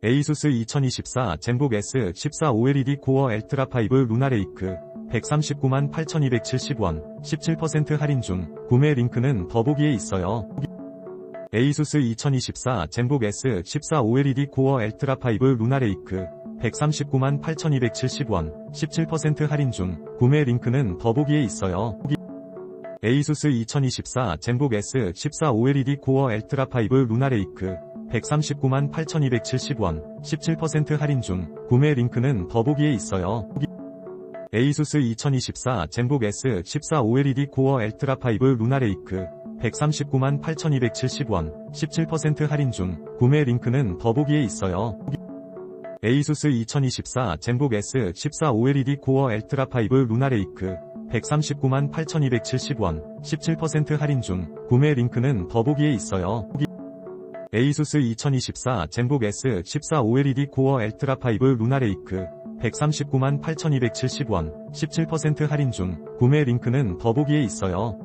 에이수스 2024 젠북 S14 OLED 코어 엘트라 5 루나레이크 139만 8270원 17% 할인 중 구매 링크는 더보기에 있어요. 에이수스 2024 젠북 S14 OLED 코어 엘트라 5 루나레이크 139만 8270원 17% 할인 중 구매 링크는 더보기에 있어요. 에이수스 2024 젠북 S14 OLED 코어 엘트라 5 루나레이크 139만 8270원 17% 할인 중 구매 링크는 더보기에 있어요. 에이수스 2024 젠북 S14 OLED 코어 엘트라 5 루나레이크 139만 8270원 17% 할인 중 구매 링크는 더보기에 있어요. 에이수스 2024 젠북 S14 OLED 코어 엘트라 5 루나레이크 139만 8270원 17% 할인 중 구매 링크는 더보기에 있어요. 에이수스 2024 젠북 S14 OLED 코어 엘트라 5 루나레이크 139만 8270원 17% 할인 중 구매 링크는 더보기에 있어요.